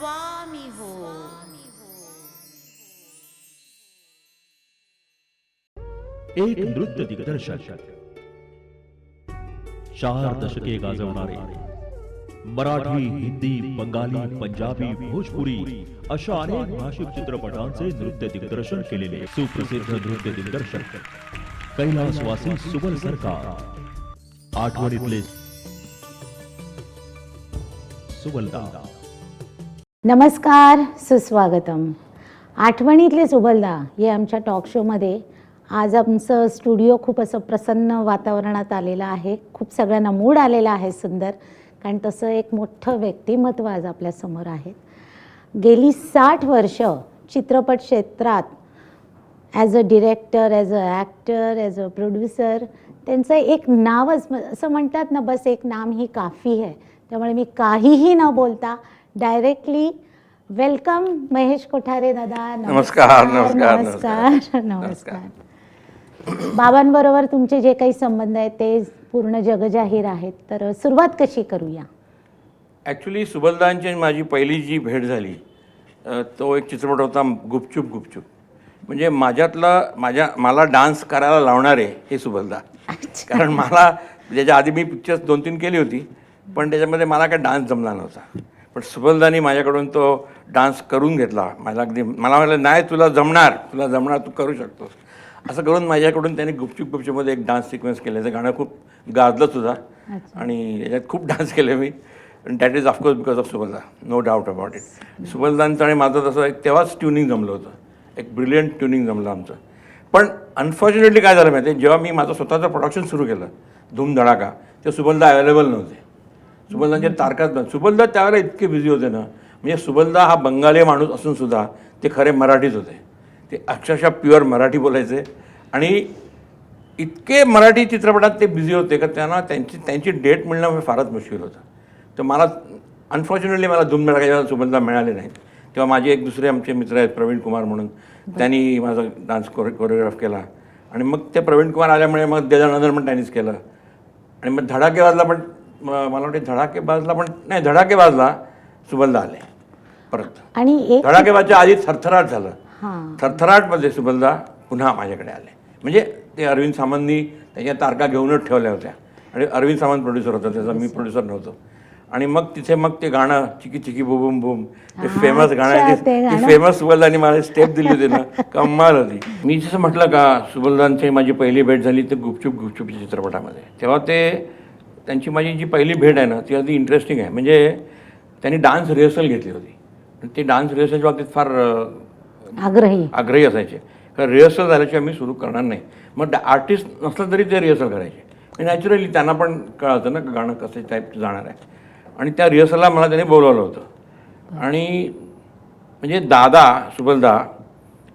स्वामी हो। एक नृत्य दिग्दर्शक। चार दशके गाजवणारे। मराठी, हिंदी, बंगाली, पंजाबी, भोजपुरी अशा अनेक भाषिक चित्रपटांचे नृत्य दिग्दर्शन केलेले सुप्रसिद्ध नृत्य दिग्दर्शक कैलासवासी सुबल सरकार. आठवणीतले सुबलदा नमस्कार सुस्वागतम. आठवणीतले सुबलदा हे आमच्या टॉक शोमध्ये आज आमचं स्टुडिओ खूप असं प्रसन्न वातावरणात आलेलं आहे. खूप सगळ्यांना मूड आलेला आहे सुंदर कारण तसं एक मोठं व्यक्तिमत्व आज आपल्यासमोर आहे. गेली साठ वर्ष चित्रपट क्षेत्रात as a director as a actor as a producer त्यांचं एक नावच म- असं म्हणतात ना बस एक नाम ही काफी आहे. त्यामुळे मी काहीही न बोलता डायरेक्टली वेलकम महेश कोठारे दादा नमस्कार, नमस्कार, नमस्कार नमस्कार बाबांबरोबर तुमचे जे काही संबंध आहेत ते पूर्ण जगजाहीर आहेत तर सुरुवात कशी करूया? ॲक्च्युली सुबलदांची माझी पहिली जी भेट झाली तो एक चित्रपट होता गुपचूप गुपचूप. म्हणजे माझ्यातला माझ्या मला डान्स करायला लावणारे हे सुबलदा कारण मला त्याच्या आधी मी पिक्चर्स दोन तीन केली होती पण त्याच्यामध्ये मला काय डान्स जमला नव्हता. पण सुबलदानी माझ्याकडून तो डान्स करून घेतला. मला अगदी मला म्हटलं नाही तुला जमणार. तुला जमणार तू करू शकतोस. असं करून माझ्याकडून त्यांनी गुपचूप गुपचूपमध्ये एक डान्स सिक्वेन्स केलं. ते गाणं खूप गाजलं सुद्धा. आणि याच्यात खूप डान्स केले मी. That is of course because of Subalda. No doubt about it सुबलदांचं आणि माझं तसं एक तेव्हाच ट्युनिंग जमलं होतं. एक ब्रिलियंट ट्युनिंग जमलं आमचं. पण अनफॉर्च्युनेटली काय झालं माहिती आहे जेव्हा मी माझं स्वतःचं प्रोडक्शन सुरू केलं धूम धडाका तेव्हा सुबलदा अवेलेबल नव्हते. सुबलदांचे तारखाच नव्हते सुबलदा त्यावेळेला इतके बिझी होते ना. म्हणजे सुबलदा हा बंगाली माणूस असून सुद्धा ते खरे मराठीच होते. ते अक्षरशः प्युअर मराठी बोलायचे. आणि इतके मराठी चित्रपटात ते बिझी होते का त्यांना त्यांची त्यांची डेट मिळणं म्हणजे फारच मुश्किल होतं. तर मला अनफॉर्च्युनेटली मला धूम धडाका सुबलदा मिळाले नाहीत तेव्हा माझे एक दुसरे आमचे मित्र आहेत प्रवीण कुमार म्हणून. त्यांनी माझा डान्स कोरि कोरिओग्राफ केला. आणि मग ते प्रवीण कुमार आल्यामुळे मग त्याच्यानंतर पण त्यांनीच केलं. आणि मग धडाकेबाजला पण म- मला वाटते धडाकेबाजला पण नाही धडाकेबाजला सुबलदा आले परत. आणि एक धडाकेबाजच्या आधी थरथराट झालं. थरथराटमध्ये सुबलदा पुन्हा माझ्याकडे आले. म्हणजे ते अरविंद सामंतनी त्याच्या तारखा घेऊनच ठेवल्या होत्या. आणि अरविंद सामंत प्रोड्युसर होता त्याचा मी प्रोड्युसर नव्हतो. आणि मग तिथे मग ते गाणं चिकी चिकी बुबुम बुम ते फेमस गाणं. फेमस सुबलदानी मला स्टेप दिली होती ना कमाल होती. मी जसं म्हटलं का सुबलदांची माझी पहिली भेट झाली ते गुपचूप गुपचूप चित्रपटामध्ये. तेव्हा ते त्यांची माझी जी पहिली भेट आहे ना ती अगदी इंटरेस्टिंग आहे. म्हणजे त्यांनी डान्स रिहर्सल घेतली होती. आणि ते डान्स रिहर्सलच्या बाबतीत फार आग्रही. आग्रही असायचे. कारण रिहर्सल झाल्याशिवाय मी सुरू करणार नाही. मग आर्टिस्ट नसलं तरी ते रिहर्सल करायचे. नॅचरली त्यांना पण कळतं ना का गाणं कसं टाईपचं जाणार आहे. आणि त्या रिहर्सलला मला त्याने बोलवलं होतं. आणि म्हणजे दादा सुबलदा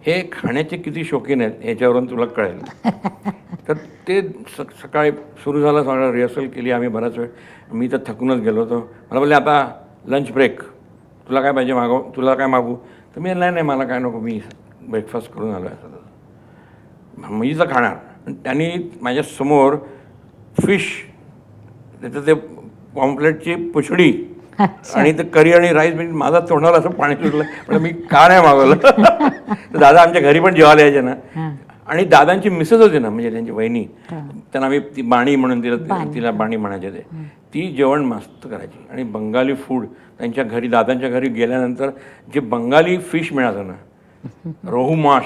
हे खाण्याचे किती शौकीन आहेत याच्यावरून तुला कळेल. तर ते स सकाळी सुरू झालं सगळं रिहर्सल केली आम्ही बराच वेळ. मी तर थकूनच गेलो होतो. मला बोलले आता लंच ब्रेक तुला काय पाहिजे मागव तुला काय मागू तर मी नाही नाही मला काय नको मी ब्रेकफास्ट करून आलो आहे असं मी तर खाणार. त्यांनी माझ्यासमोर फिश त्याचं ते पॉम्पलेटची पुछडी आणि ते करी आणि राईस म्हणजे माझा तोंडाला असं पाणी सुटलं. म्हणजे मी का नाही मागवलं? तर दादा आमच्या घरी पण जेवायला यायचे ना. आणि दादांची मिसेस होती ना म्हणजे त्यांची वहिनी. त्यांना आम्ही ती बाणी म्हणून तिला तिला बाणी म्हणायचे ते. ती जेवण मस्त करायची. आणि बंगाली फूड त्यांच्या घरी दादांच्या घरी गेल्यानंतर जे बंगाली फिश मिळालं ना रोहू माश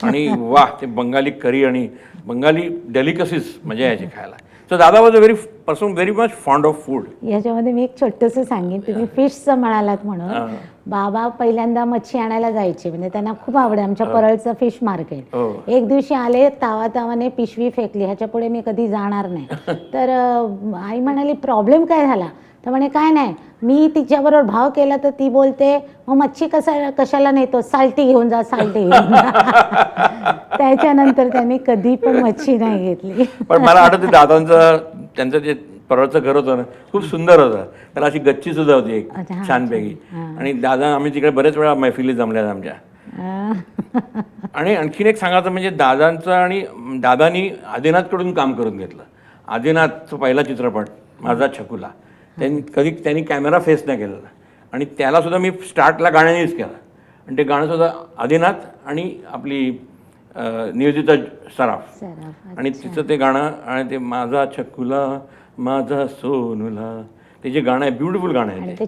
आणि वा ते बंगाली करी आणि बंगाली डेलिकसीज मजा यायची खायला. सो दादा was a very person very much fond of food याच्यामध्ये मी एक छोटंसं सांगेन. तुम्ही फिशचं म्हणालात म्हणून. बाबा पहिल्यांदा मच्छी आणायला जायचे. म्हणजे त्यांना खूप आवड आमच्या परळचं फिश मार्केट हो. एक दिवशी आले तावा तावाने पिशवी फेकली. ह्याच्या पुढे मी कधी जाणार नाही. तर आई म्हणाली प्रॉब्लेम काय झाला? तर म्हणे काय नाही मी तिच्याबरोबर भाव केला तर ती बोलते मग मच्छी कसा कशाला नेतो? साल्टी घेऊन जा साल्टी घेऊन जा. त्याच्यानंतर त्यांनी कधी पण मच्छी नाही घेतली. पण मला आठवतं दादांचं त्यांचं जे परळचं घर होतं ना खूप सुंदर होतं. त्याला अशी गच्ची सुद्धा होती एक अच्छा, हा, छानपैकी. आणि दादा आम्ही तिकडे बरेच वेळा मैफिली जमल्यात आमच्या. अं, आणि आणखीन एक सांगायचं म्हणजे दादांचं आणि दादानी आदिनाथकडून काम करून घेतलं. आदिनाथचा पहिला चित्रपट माझा छकुला. त्यांनी कधी त्यांनी कॅमेरा फेस नाही केलेला. आणि त्यालासुद्धा मी स्टार्टला गाण्यानेच केला. आणि ते गाणंसुद्धा आदिनाथ आणि आपली नियोजिता सराफ. आणि तिचं ते गाणं आणि ते माझा छकुला माझा सोनुला ते जे गाणं आहे ब्युटिफुल गाणं आहे ते.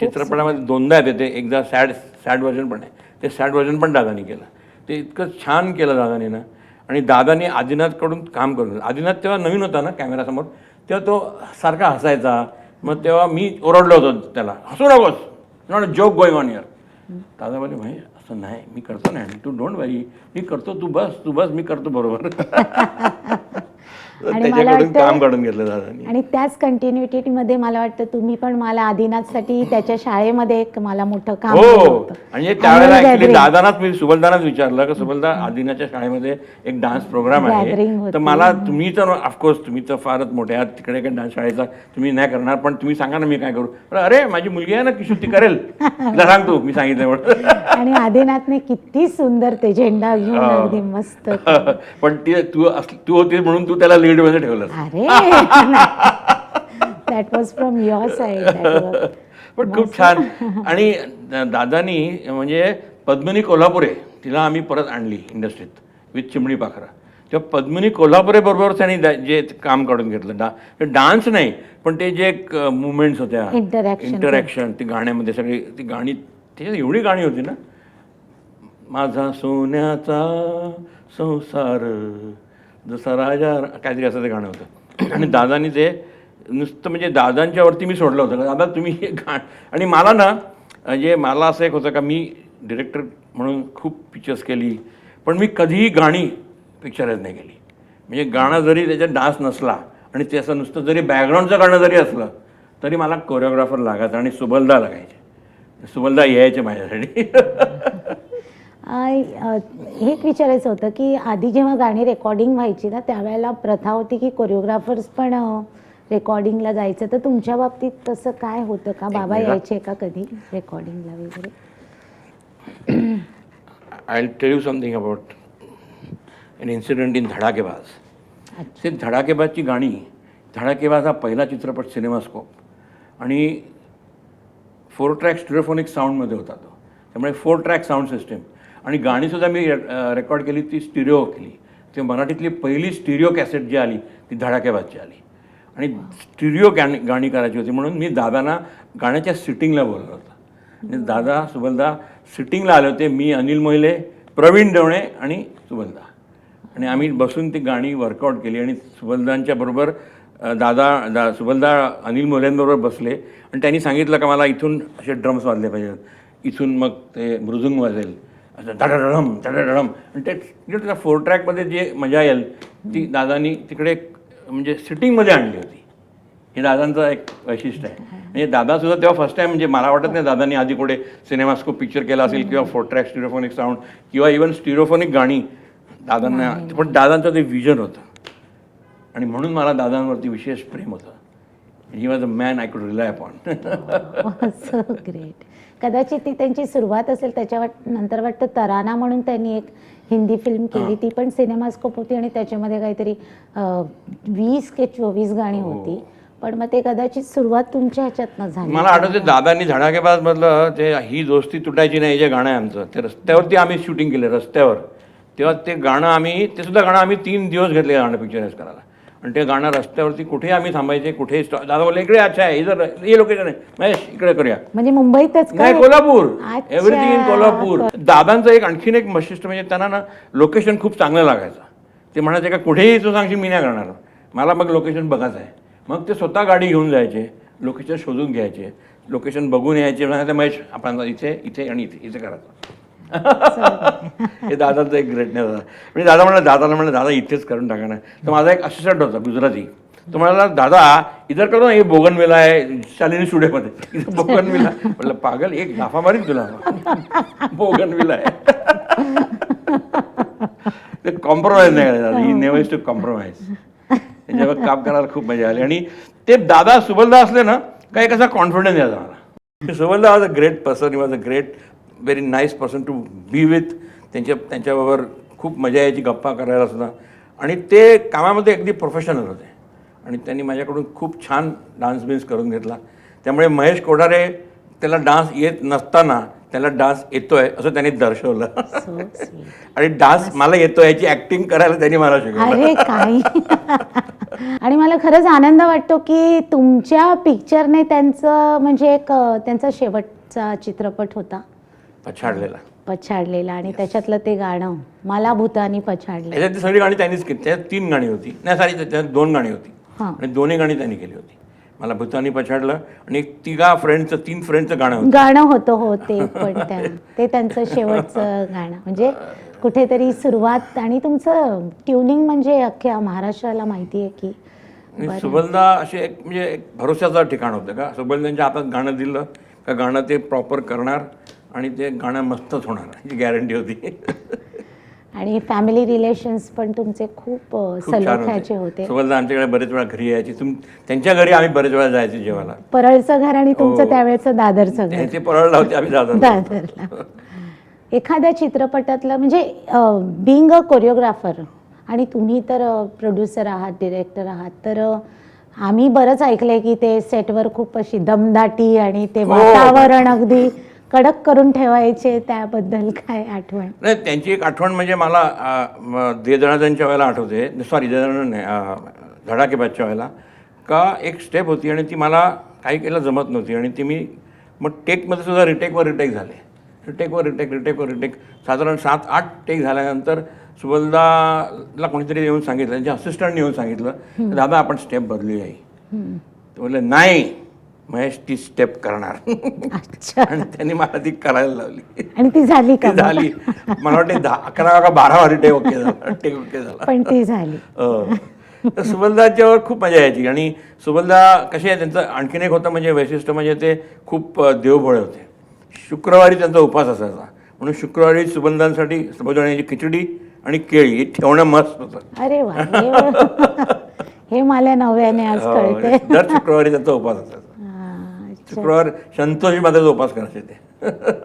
चित्रपटामध्ये दोनदा येते ते. एकदा सॅड सॅड व्हर्जन पण आहे. ते सॅड व्हर्जन पण दादानी केलं. ते इतकं छान केलं दादानी ना आणि दादानी आदिनाथकडून काम करून. आदिनाथ तेव्हा नवीन होता ना कॅमेरासमोर तेव्हा तो सारखा हसायचा. मग तेव्हा मी ओरडलो होतो त्याला हसू नकोस not a joke going on here दादा बोले भाई असं नाही मी करतो नाही तू डोंट वरी मी करतो तू बस तू बस मी करतो बरोबर. आणि मला त्याच्याकडून वाटतं- काम काढून घेतलं दादानी आणि त्याच कंटिन्युटीमध्ये मला वाटतं तुम्ही पण मला आदिनाथसाठी त्याच्या शाळेमध्ये एक मला मोठं काम दिलं हो होतं. आणि त्यावेळेला Annual ऍक्च्युली gathering. दादानाच मी सुबलदानाच विचारलं की सुबलदा आदिनाच्या शाळेमध्ये एक डान्स प्रोग्राम आहे होती. तर मला तुम्ही तर ऑफकोर्स तुम्ही तर फारच मोठे आहात तिकडे काही डान्स शाळेचा तुम्ही नाही करणार पण तुम्ही सांगा ना मी काय करू अरे माझी मुलगी आहे ना किशोर ती करेल तिला सांग तू मी सांगितलं म्हणून आणि आदिनाथने किती सुंदर ते झेंडा घेऊन हो. अगदी मस्त पण ती तू असली- तू होतीस म्हणून तू त्याला मध्ये ठेवलं. अरे that was from your side पण खूप छान. आणि दादानी म्हणजे पद्मिनी कोल्हापुरे तिला आम्ही परत आणली इंडस्ट्रीत विथ चिमणी पाखरा. तेव्हा पद्मिनी कोल्हापुरे बरोबर त्यांनी जे काम काढून घेतलं डा डान्स नाही पण ते जे मुवमेंट्स होत्या. इंटरॅक्शन ती गाण्यामध्ये सगळी ती गाणी त्याच्यात एवढी गाणी होती ना? माझा सोन्याचा संसार जसा राजा काहीतरी असं ते गाणं होतं. आणि दादानी ते नुसतं म्हणजे दादांच्यावरती मी सोडलं होतं. दादा तुम्ही हे गा आणि मला ना म्हणजे मला असं एक होतं का मी डिरेक्टर म्हणून खूप पिक्चर्स केली पण मी कधीही गाणी पिक्चराईज नाही केली. म्हणजे गाणं जरी त्याच्यात डान्स नसला आणि ते असं नुसतं जरी बॅकग्राऊंडचं गाणं जरी असलं तरी मला कोरिओग्राफर लागायचा आणि सुबलदा लागायचे. सुबलदा यायचे माझ्यासाठी. एक विचारायचं होतं की आधी जेव्हा गाणी रेकॉर्डिंग व्हायची ना त्यावेळेला प्रथा होती की कोरिओग्राफर्स पण रेकॉर्डिंगला जायचं. तर तुमच्या बाबतीत तसं काय होतं का? बाबा यायचे का कधी रेकॉर्डिंगला वगैरे? I tell you something about an incident in Dhadakebaaz ते धडाकेबाजची गाणी धडाकेबाज हा पहिला चित्रपट सिनेमास्कोप आणि फोर ट्रॅक स्टिरोफोनिक साऊंडमध्ये होता तो. त्यामुळे फोर ट्रॅक साऊंड सिस्टीम आणि गाणीसुद्धा मी रेकॉर्ड केली ती स्टिरिओ केली. ते मराठीतली पहिली स्टिरिओ कॅसेट जी आली ती धडाक्याबाजची आली. आणि स्टिरिओ गाणी गाणी करायची होती म्हणून मी दादांना गाण्याच्या सिटिंगला बोललो होतं. आणि दादा सुबलदा सिटिंगला आले होते मी अनिल मोहिले प्रवीण देवणे आणि सुबलदा. आणि आम्ही बसून ती गाणी वर्कआउट केली आणि सुबलदांच्या बरोबर दादा दा सुबलदा अनिल मोल्यांबरोबर बसले. आणि त्यांनी सांगितलं का मला इथून असे ड्रम्स वाजले पाहिजेत. इथून मग ते मृदुंग वाजेल. असं धडधडम धडधडम आणि ते जे त्या फोर ट्रॅकमध्ये जे मजा येईल ती दादानी तिकडे म्हणजे सिटिंगमध्ये आणली होती. हे दादांचं एक वैशिष्ट्य आहे. म्हणजे दादासुद्धा तेव्हा फर्स्ट टाइम म्हणजे मला वाटत नाही दादांनी आधी कुठे सिनेमास्कोप पिक्चर केला असेल किंवा फोर ट्रॅक स्टिरोफोनिक साऊंड किंवा इवन स्टिरोफोनिक गाणी दादांना पण दादांचं ते विजन होतं. आणि म्हणून मला दादांवरती विशेष प्रेम होतं. He was a man I could rely upon great कदाचित ती त्यांची सुरुवात असेल त्याच्या वाट नंतर वाटतं तराना म्हणून त्यांनी एक हिंदी फिल्म केली. ती पण सिनेमास्कोप होती आणि त्याच्यामध्ये काहीतरी वीस के चोवीस गाणी होती. पण मग ते कदाचित सुरुवात तुमच्या ह्याच्यातनं झाली. मला आठवते दादांनी धडाकेबाज मधलं ते ही दोस्ती तुटायची नाही जे गाणं आहे आमचं ते रस्त्यावरती आम्ही शूटिंग केलं रस्त्यावर. तेव्हा ते गाणं आम्ही ते सुद्धा गाणं आम्ही तीन दिवस घेतले गाणं पिक्चराईज करायला. आणि ते गाणं रस्त्यावरती कुठेही आम्ही थांबायचे स्टॉ दादा बोलले इकडे अच्छा आहे इधर हे लोकेशन आहे. महेश इकडे करूया. म्हणजे मुंबईतच का? नाही कोल्हापूर. Everything in Kolhapur. दादांचं एक आणखीन एक वैशिष्ट्य म्हणजे त्यांना ना लोकेशन खूप चांगलं लागायचं. ते म्हणायचे का कुठेही तू सांगशील मी नाही करणार. मला मग लोकेशन बघायचं आहे. मग ते स्वतः गाडी घेऊन जायचे लोकेशन शोधून घ्यायचे लोकेशन बघून यायचे. म्हणायचे महेश आपण इथे इथे आणि इथे इथे करायचं. हे दादाचं एक ग्रेटनेस होता म्हणजे दादा म्हणलं दादाला म्हणलं दादा इथेच करून टाका ना. तर माझा एक असिस्टंट होता गुजराती. तो म्हणाला दादा इधर करो ना हे बोगनविला आहे शालिनी स्टुडिओमध्ये इथं बोगनविला. म्हटलं पागल एक लाफा मारीन तुला. बोगनविला आहे. ते कॉम्प्रोमाइज नाही करायचं ही नेव्हर टू कॉम्प्रोमाइज त्याच्यावर काम करायला खूप मजा आली. आणि ते दादा सुबलदा असले ना काही कसा कॉन्फिडन्स यायचा मला. Subalda was a great person was a great very nice person to be with त्यांच्या त्यांच्याबरोबर खूप मजा यायची गप्पा करायला सुद्धा. आणि ते कामामध्ये अगदी प्रोफेशनल होते. आणि त्यांनी माझ्याकडून खूप छान डान्स बिन्स करून घेतला. त्यामुळे महेश कोठारे त्याला डान्स येत नसताना त्याला डान्स येतोय असं त्यांनी दर्शवलं. आणि डान्स मला येतोय याची ऍक्टिंग करायला त्यांनी मला शिकवलं. आणि मला खरंच आनंद वाटतो की तुमच्या पिक्चरने त्यांचं म्हणजे एक त्यांचा शेवटचा चित्रपट होता. पछाडलेला. पछाडलेला आणि त्याच्यातलं ते गाणं मला भूतानी पछाडले. त्याच्यात ती सगळी गाणी त्यांनीच केली. त्याच्यात तीन गाणी होती. नाही सॉरी त्याच्यात दोन गाणी होती. हां. आणि दोन्ही गाणी त्यांनी केली होती. मला भूतानी पछाडलं आणि एक तिघा फ्रेंडचं तीन फ्रेंडचं गाणं होतं. गाणं होतं हो ते पण त्या ते त्यांचं शेवटचं गाणं. म्हणजे कुठेतरी सुरुवात आणि तुमचं ट्युनिंग म्हणजे अख्ख्या महाराष्ट्राला माहिती आहे की आणि सुबलदा असे एक म्हणजे एक भरोशाचं ठिकाण होतं का? सुबलदांच्या हातात गाणं दिलं का गाणं ते प्रॉपर करणार? आणि ते गाणं मस्तच होणार याची गॅरंटी होती. आणि फॅमिली रिलेशन्स पण तुमचे खूप सलोख्याचे होते. सुबलदा आमच्याकडे बरेच वेळा घरी यायची. तुम त्यांच्या घरी आम्ही बरेच वेळा जायचे जेवायला. परळचं घर आणि तुमचं हो. त्यावेळेचं दादरचं घर. ते परळला होते आम्ही होतो. दादरला. एखाद्या चित्रपटातलं म्हणजे बिंग अ कोरिओग्राफर आणि तुम्ही तर प्रोड्युसर आहात डिरेक्टर आहात तर आम्ही बरंच ऐकलंय की ते सेटवर खूप अशी दमदाटी आणि ते हो. वातावरण अगदी कडक करून ठेवायचे त्याबद्दल काय आठवण? नाही त्यांची एक आठवण म्हणजे मला अ, म, दे दणादनच्या वेळेला आठवते. सॉरी दे दणादन नाही धडाकेबाजच्या वेळेला. का एक स्टेप होती आणि ती मला काही केलं जमत नव्हती आणि ती मी मग टेकमध्ये सुद्धा रिटेकवर रिटेक झाले. रिटेकवर रिटेक रिटेकवर रिटेक साधारण सात आठ टेक झाल्यानंतर सुबलदाला कोणीतरी येऊन सांगितलं त्यांच्या असिस्टंटने येऊन सांगितलं दादा आपण स्टेप बदलूया ही ते बोलले नाही. महेश ती स्टेप करणार. अच्छा. आणि त्यांनी मला ती करायला लावली. आणि ती झाली का ती मग? झाली. मला वाटते दहा अकरा का बारा वारी टेक ओके झाला. टेक ओके झाला. पण ती झाली. अं. तर सुबलदाच्यावर खूप मजा यायची. आणि सुबलदा कसे आहे त्यांचं आणखीन एक होतं म्हणजे वैशिष्ट्य म्हणजे ते खूप अं, देवभोळे होते. शुक्रवारी त्यांचा उपास असायचा. म्हणून शुक्रवारी सुबलदांसाठी सबुदाण्याची खिचडी आणि केळी हे ठेवणं मस्त होतं. अरे वा हे- हे मला नव्याने आज हो, कळते दर शुक्रवारी त्यांचा उपास असायचा. हा. शुक्रवार संतोषी माताचा उपास करायचे ते.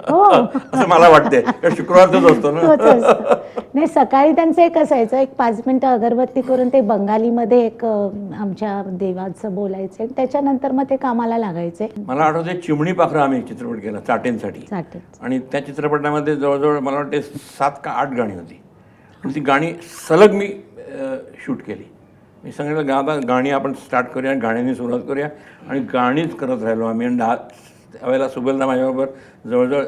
हो. असं मला वाटते शुक्रवारचाच असतो ना. होत असतं. नाही सकाळी त्यांचं एक असायचं. एक पाच मिनिटं अगरबत्ती करून ते बंगालीमध्ये एक अं, आमच्या देवाचं बोलायचे. आणि त्याच्यानंतर मग ते कामाला लागायचे. मला आठवते चिमणी पाखरं आम्ही चित्रपट केला चाटेंसाठी. चाटे आणि त्या चित्रपटामध्ये जवळजवळ मला वाटते सात का आठ गाणी होती. आणि ती गाणी सलग मी शूट केली. मी सांगितलं गाता गाणी आपण स्टार्ट करूया गाण्यांनी सुरुवात करूया. आणि गाणीच करत राहिलो आम्ही. आणि दहा त्यावेळेला सुबलदा माझ्याबरोबर जवळजवळ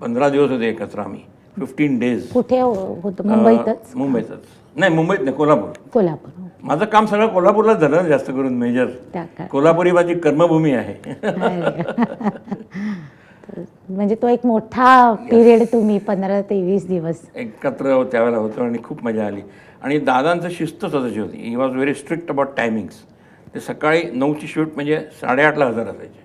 पंधरा दिवस होते एकत्र आम्ही. फिफ्टीन डेज कुठे हो- होतं मुंबईतच? मुंबईतच. नाही मुंबईत नाही कोल्हापूर. कोल्हापूर हो. माझं काम सगळं कोल्हापूरलाच झालं ना जास्त करून मेजर त्या. कोल्हापुरी माझी कर्मभूमी आहे. म्हणजे तो एक मोठा पिरियड तुम्ही पंधरा ते वीस दिवस. एकत्र त्यावेळेला होतो आणि खूप मजा आली. आणि दादांचं शिस्त स्वतःची होती. He was very strict about timings ते सकाळी नऊची शूट म्हणजे साडेआठला हजर असायचे.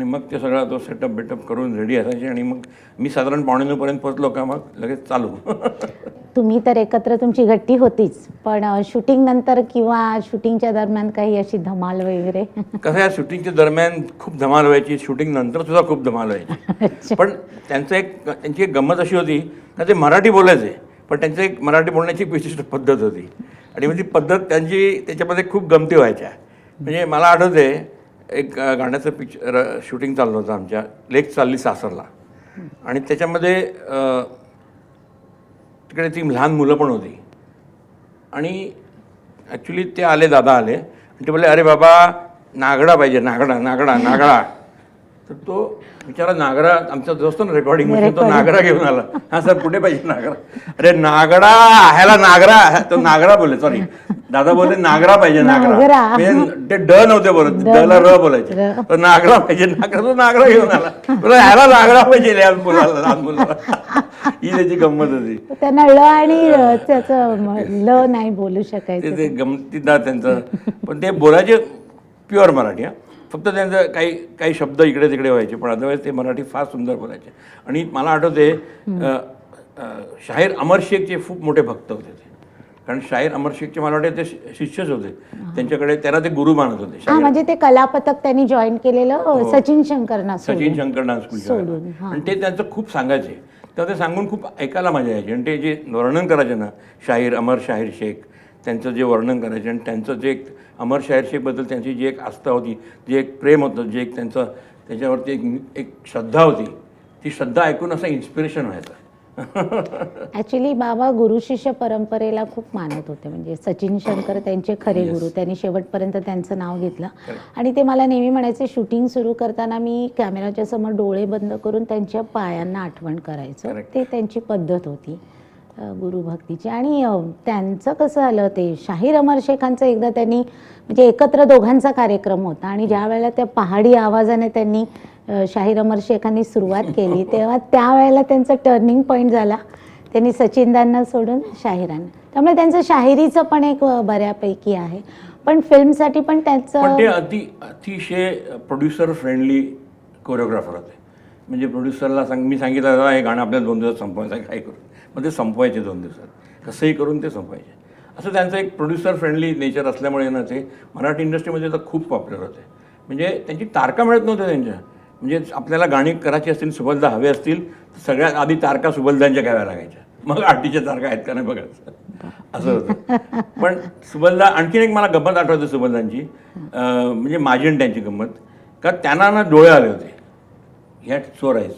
आणि मग ते सगळा तो सेटअप बेटअप करून रेडी असायचे आणि मग मी साधारण पावणे नऊपर्यंत पोहोचलो का मग लगेच चालू. तुम्ही तर एकत्र तुमची गट्टी होतीच पण शूटिंग नंतर किंवा शूटिंगच्या दरम्यान काही अशी धमाल वगैरे? कसं आहे शूटिंगच्या दरम्यान खूप धमाल व्हायची शूटिंग नंतर सुद्धा खूप धमाल व्हायची. पण त्यांचं एक त्यांची एक गंमत अशी होती का ते मराठी बोलायचे पण त्यांचं एक मराठी बोलण्याची एक विशिष्ट पद्धत होती. आणि मग ती पद्धत त्यांची त्याच्यामध्ये खूप गमती व्हायच्या. म्हणजे मला आठवते एक गाण्याचं पिक्चर शूटिंग चाललं होतं आमच्या लेक चालली सासरला. आणि त्याच्यामध्ये तिकडे ती लहान मुलं पण होती. आणि ॲक्च्युली ते आले दादा आले. आणि ते बोलले अरे बाबा नागडा पाहिजे नागडा नागडा नागडा. तर तो बिचारा नागरा आमचा जो असतो ना रेकॉर्डिंग मशीन तो नागरा घेऊन आला. हा सर कुठे पाहिजे नागरा. अरे नागडा ह्याला नागरा तो नागरा बोलले सॉरी दादा बोलले नागरा पाहिजे नागरा. म्हणजे ते ड नव्हते बोलत ड ला र बोलायचे. तर नागरा पाहिजे नागरा तो नागरा घेऊन आला. बोला ह्याला नागरा पाहिजे लहान मुलाला लहान मुलाला. ही त्याची गंमत होती. त्यांना ळ आणि ल नाही बोलू शकायचं. ते गमतीदार त्यांचं. पण ते बोलायचे प्युअर मराठी हा. फक्त त्यांचं काही काही शब्द इकडे तिकडे व्हायचे पण अदरवाईज ते मराठी फार सुंदर बोलायचे. आणि मला आठवते शाहीर अमर शेखचे खूप मोठे भक्त होते ते. कारण शाहीर अमर शेखचे मला वाटते ते शिष्यच होते. त्यांच्याकडे त्यांना ते गुरु मानत होते हा म्हणजे ते कलापथक त्यांनी जॉईन केलेलं सचिन शंकरना सचिन शंकर सोडून, वेळेला. हां. आणि ते त्यांचं खूप सांगायचे. तर ते सांगून खूप ऐकायला मजा यायची. आणि ते जे वर्णन करायचे ना शाहीर अमर शाहीर शेख त्यांचं जे वर्णन करायचे आणि त्यांचं जे एक अमर शाहीर शेखबद्दल त्यांची जी एक आस्था होती जे एक प्रेम होतं जे एक त्यांचं त्याच्यावरती एक एक श्रद्धा होती ती श्रद्धा ऐकून असं इन्स्पिरेशन व्हायचं. ॲक्च्युली बाबा गुरु शिष्य परंपरेला खूप मानत होते. म्हणजे सचिन शंकर त्यांचे खरे गुरु त्यांनी शेवटपर्यंत त्यांचं नाव घेतलं. आणि ते मला नेहमी म्हणायचे शूटिंग सुरू करताना मी कॅमेराच्या समोर डोळे बंद करून त्यांच्या पायांना आठवण करायचो. ते त्यांची पद्धत होती. गुरुभक्तीची. आणि त्यांचं कसं आलं ते शाहीर अमर शेखांचं एकदा त्यांनी म्हणजे एकत्र दोघांचा कार्यक्रम होता आणि ज्या वेळेला त्या पहाडी आवाजाने त्यांनी शाहीर अमर शेखांनी सुरुवात केली तेव्हा त्यावेळेला त्यांचा टर्निंग पॉईंट झाला. त्यांनी सचिनदांना सोडून शाहिरांना. त्यामुळे त्यांचं शाहिरीचं पण एक बऱ्यापैकी आहे. पण फिल्मसाठी पण ते त्याचं अति अतिशय प्रोड्युसर फ्रेंडली कोरिओग्राफर होते. म्हणजे प्रोड्युसरला सांग मी सांगितलं "दादा, हे गाणं आपल्याला दोन दिवस संपवायचं काय करू? मग ते संपवायचे दोन दिवसात. कसंही करून ते संपवायचे. असं त्यांचं एक प्रोड्युसर फ्रेंडली नेचर असल्यामुळे ना ते मराठी इंडस्ट्रीमध्ये तर खूप पॉप्युलर होते. म्हणजे त्यांची तारका मिळत नव्हत्या त्यांच्या. म्हणजे आपल्याला गाणी करायची असतील सुबलदा हवे असतील तर सगळ्यात आधी तारका सुबलदांच्या घ्याव्या लागायच्या. मग आठीच्या तारका आहेत का नाही बघायचं. असं होतं. पण सुबलदा आणखीन एक मला गंमत आठवते सुबलदांची म्हणजे माझी आणि त्यांची गंमत. का त्यांना ना डोळे आले होते. ह्या चोर आहेस.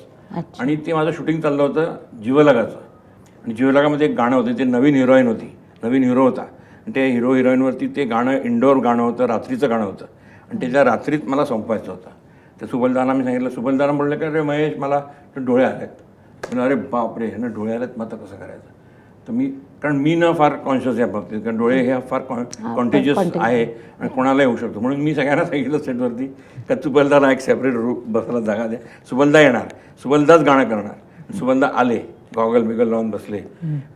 आणि ते माझं शूटिंग चाललं होतं जीवलगाचं. आणि जीवलगामध्ये एक गाणं होतं ते नवीन हिरोईन होती नवीन हिरो होता. आणि ते हिरो हिरोईनवरती ते गाणं इंडोर गाणं होतं रात्रीचं गाणं होतं. आणि त्याच्या रात्रीत मला संपवायचं होतं. त्या सुबलदाना मी सांगितलं सुबलदाना म्हणलं की अरे महेश मला ते डोळे आले आहेत म्हणलं अरे बापरे ह्यांना डोळे आलेत मग आता कसं करायचं? तर मी कारण मी न फार कॉन्शियस या बाबतीत कारण डोळे हे फार कॉन्टेजियस contagious. आहे आणि कोणाला येऊ शकतो. म्हणून मी सगळ्यांना सांगितलं सेटवरती का सुबलदाला एक सेपरेट रू बसायला जागा द्या सुबलदा येणार. सुबलदाच गाणं करणार. सुबलदा आले. गॉगल बिगल लावून बसले.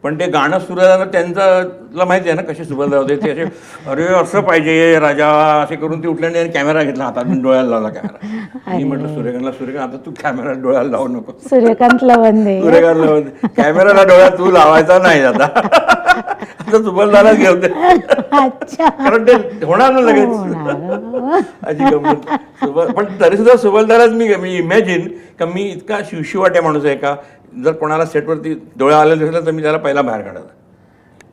पण ते गाणं सुरू झालं त्यांचं माहिती आहे ना कसे सुबलदा होते ते असे अरे असं पाहिजे राजा असे करून ते उठले आणि कॅमेरा घेतला. हातात डोळ्याला लावला कॅमेरा मी म्हटलं सूर्यकांतला सूर्यकांत आता तू कॅमेरा डोळ्याला लावू नको. सूर्यकांत लवंदे सूर्यकांत लावून कॅमेराला डोळ्यात तू लावायचा नाही आता. आता सुबलदाला घेऊन अच्छा. कारण ते होणार ना लगेच. अशी गंमत. सुबल पण तरी सुद्धा सुबलदाराच मी मी इमॅजिन का मी इतका शिवशिवाट्या माणूस आहे का? जर कोणाला सेटवरती डोळे आले दिसलं तर मी त्याला पहिला बाहेर काढायचा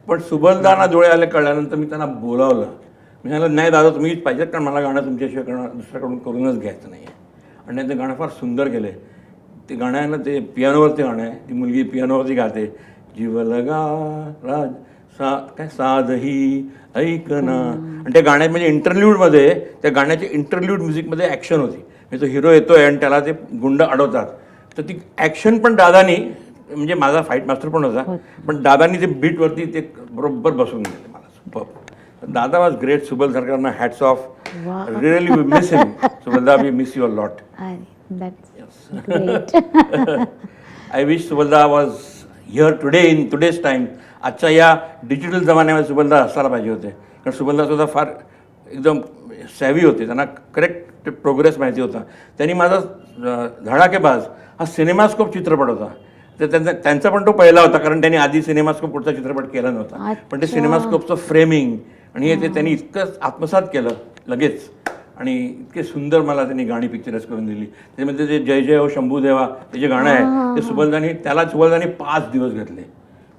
पण सुबलदाना डोळे आले कळल्यानंतर मी त्यांना बोलावलं. मी सांगितलं नाही दादा तुम्हीच पाहिजेत कारण मला गाणं तुमच्याशिवाय करणार दुसऱ्याकडून करूनच घ्यायचं नाही आणि त्यांचं गाणं फार सुंदर केलं आहे ते गाणं आहे ना ते पियानोवरती गाणं आहे. ती मुलगी पियानोवरती गाते. जीव लगा राज सा काय साधही ऐकना. आणि त्या गाण्यात म्हणजे इंटरल्यूडमध्ये त्या गाण्याच्या इंटरल्यूड म्युझिकमध्ये ॲक्शन होती. म्हणजे तो हिरो येतोय आणि त्याला ते गुंड अडवतात. तर ती ॲक्शन पण दादानी म्हणजे माझा फाईट मास्टर पण होता पण दादानी ते बीटवरती ते बरोबर बसून गेले मला. दादा वॉज ग्रेट सुबल सरकारना hats off really we miss him Subalda we miss your lot. I wish Subalda was here today in today's time आजच्या या डिजिटल जमान्यामध्ये सुबलदा असायला पाहिजे होते. कारण सुबलदा सुद्धा फार एकदम सॅवी होते. त्यांना करेक्ट प्रोग्रेस माहिती होता. त्यांनी माझा धडाकेबाज हा सिनेमास्कोप चित्रपट होता. तर त्यांचा त्यांचा पण तो पहिला होता. कारण त्यांनी आधी सिनेमास्कोप पुढचा चित्रपट केला नव्हता. पण ते सिनेमास्कोपचं फ्रेमिंग आणि हे ते त्यांनी इतकं आत्मसात केलं लगेच. आणि इतके सुंदर मला त्यांनी गाणी पिक्चराइज करून दिली. त्याच्यामध्ये ते जय जय हो शंभू देवा ते जे गाणं आहे ते सुबलदानी त्याला सुबलदानी पाच दिवस घेतले.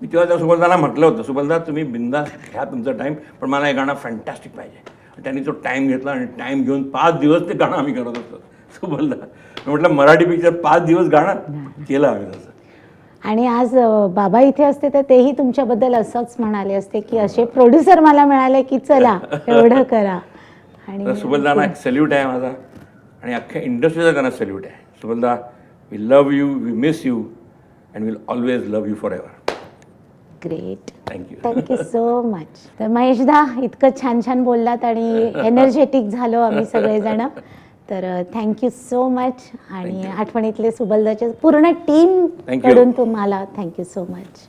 मी तेव्हा त्या सुबलदाला म्हटलं होतं सुबलदा तुम्ही बिंदास घ्या तुमचा टाईम पण मला हे गाणं फॅन्टॅस्टिक पाहिजे. त्यांनी तो टाईम घेतला आणि टाईम घेऊन पाच दिवस ते गाणं आम्ही करत होतो. सुबलदा मी म्हटलं मराठी पिक्चर पाच दिवस गाणं केलं आम्ही तसं. आणि आज बाबा इथे असते तर तेही तुमच्याबद्दल असंच म्हणाले असते की असे प्रोड्युसर मला मिळाले की चला एवढं करा. आणि सुबलदाना एक सल्यूट आहे माझा आणि अख्ख्या इंडस्ट्रीचा त्यांना सल्यूट आहे. Subalda we love you we miss you and will always love you for ever great thank you thank you so much तर महेशदा इतकं छान छान बोललात आणि एनर्जेटिक झालो आम्ही सगळेजण. तर थँक्यू सो मच आणि आठवणीतले सुबलदाच्या पूर्ण टीम. कडून तुम्हाला थँक्यू सो मच